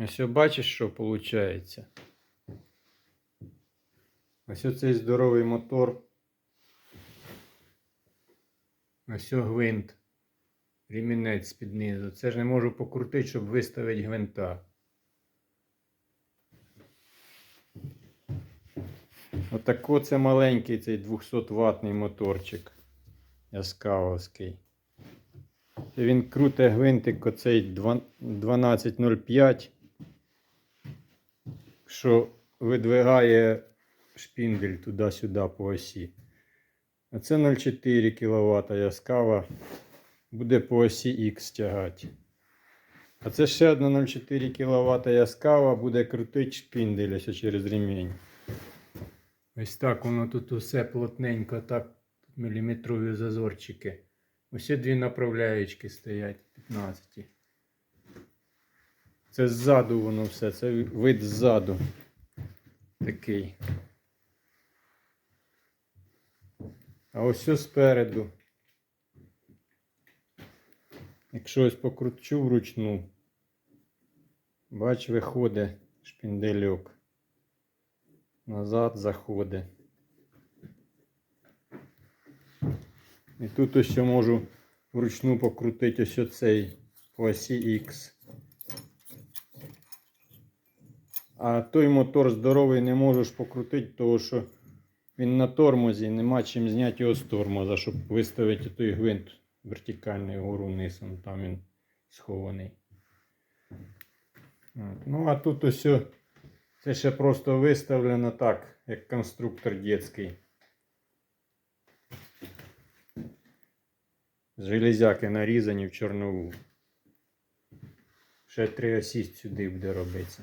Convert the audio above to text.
Ось бачиш, що виходить. Ось оцей здоровий мотор. Ось гвинт. Ремінець під низу. Це ж не можу покрутити, щоб виставити гвинта. Отако це маленький цей 200 ватний моторчик. Яскавовський. Він круте гвинтик оцей 1205, що видвигає шпіндель туди-сюди по осі. А це 0,4 кВт яскава. Буде по осі Х тягати. А це ще одна 0,4 кВт яскава буде крутити шпіндель ось через ремінь. Ось так воно тут усе плотненько, так міліметрові зазорчики. Усі дві направляючки стоять 15. Це ззаду воно все, це вид ззаду. Такий. А ось все спереду. Якщо ось покручу вручну, бач, виходить шпіндельок. Назад заходить. І тут ось можу вручну покрутити ось оцей по осі X. А той мотор здоровий не можеш покрутити, тому що він на тормозі, нема чим зняти його з тормоза, щоб виставити той гвинт вертикальний вгору вниз, там він схований. Ну, а тут ось це ще просто виставлено так, як конструктор. З железяки нарізані в чорнову. Ще три осі сюди буде робитися.